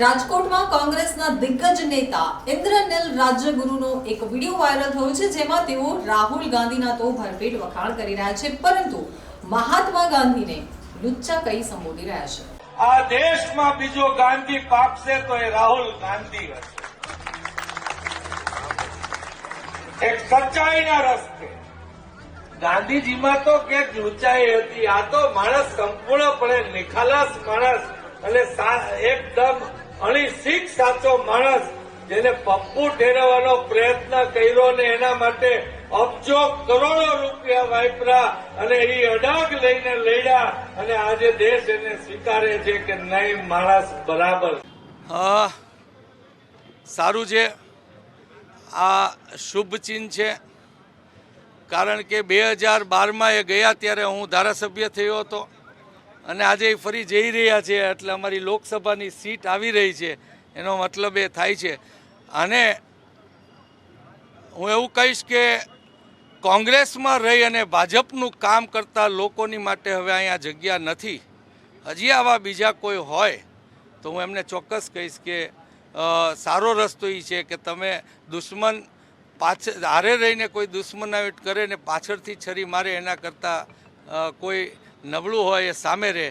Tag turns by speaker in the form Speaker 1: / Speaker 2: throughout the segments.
Speaker 1: રાજકોટમાં કોંગ્રેસના દિગ્ગજ નેતા ઇન્દ્રનીલ રાજ્યગુરુનો એક વીડિયો વાયરલ થયો છે, જેમાં તેઓ રાહુલ ગાંધીના તો ભરપેટ વખાણ કરી રહ્યા છે, પરંતુ મહાત્મા ગાંધીને લુચ્ચા કહી સંબોધી રહ્યા છે?
Speaker 2: આ દેશમાં બીજો ગાંધી પાકશે તો એ રાહુલ ગાંધી હશે. એક સચ્ચાઈના રસ્તે. ગાંધીજીમાં તો ક્યાંક ઊંચાઈ હતી, આ તો માણસ સંપૂર્ણપણે નિખાલસ માણસ અને એકદમ અણી શીખ સાચો માણસ જેને પપ્પુ ઠેરવવાનો પ્રયત્ન કર્યો ને એના માટે અબજો કરોડો રૂપિયા વાપરા અને એ અડાગ લઈને લડ્યા અને આજે દેશ એને સ્વીકારે છે કે નહીં માણસ બરાબર.
Speaker 3: સારું છે. આ શુભ છે. કારણ કે બે હજાર બારમાં એ ગયા ત્યારે હું ધારાસભ્ય થયો હતો. અને આજે ફરી જઈ રહ્યા છે એટલે અમારી લોકસભાની સીટ આવી રહી છે. એનો મતલબ એ થાય છે. અને હું એવું કહીશ કે કોંગ્રેસમાં રહી અને ભાજપનું કામ કરતા લોકોની માટે હવે અહીંયા જગ્યા નથી. હજી આવા બીજા કોઈ હોય તો હું એમને ચોક્કસ કહીશ કે સારો રસ્તો એ છે કે તમે દુશ્મન પાછળ હારે રહીને કોઈ દુશ્મનાવટ કરે ને પાછળથી છરી મારે એના કરતાં કોઈ નબળું હોય એ સામે રહે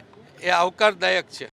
Speaker 3: એ આવકારદાયક છે.